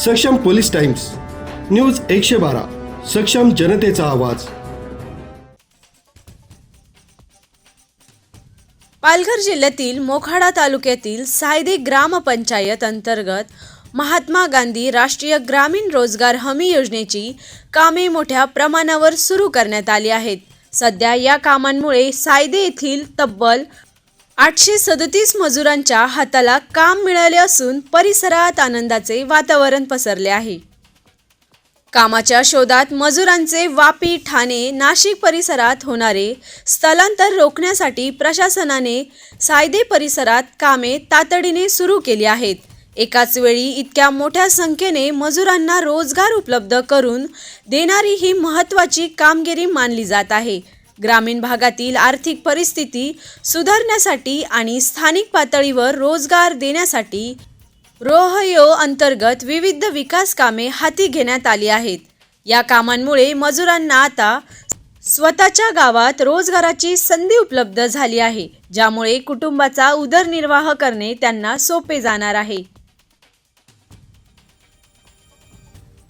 सक्षम police times news एकशे बारा सक्षम जनतेचा आवाज. पालघर जिल्ह्यातील मोखाडा तालुक्यातील सायदे ग्रामपंचायत अंतर्गत महात्मा गांधी राष्ट्रीय ग्रामीण रोजगार हमी योजनेची कामे मोठ्या प्रमाणावर सुरू करण्यात आली आहेत. सध्या या कामांमुळे सायदे येथील तब्बल आठशे सदतीस मजुरांच्या हाताला काम मिळाले असून परिसरात आनंदाचे वातावरण पसरले आहे. कामाच्या शोधात मजुरांचे वापी ठाणे नाशिक परिसरात होणारे स्थलांतर रोखण्यासाठी प्रशासनाने सायदे परिसरात कामे तातडीने सुरू केली आहेत. एकाच वेळी इतक्या मोठ्या संख्येने मजुरांना रोजगार उपलब्ध करून देणारी ही महत्त्वाची कामगिरी मानली जात आहे. ग्रामीण भागातील आर्थिक परिस्थिती सुधारण्यासाठी आणि स्थानिक पातळीवर रोजगार देण्यासाठी रोहयो अंतर्गत विविध विकास कामे हाती घेण्यात आली आहेत. या कामांमुळे मजुरांना आता स्वतःच्या गावात रोजगाराची संधी उपलब्ध झाली आहे ज्यामुळे कुटुंबाचा उदरनिर्वाह करणे त्यांना सोपे जाणार आहे.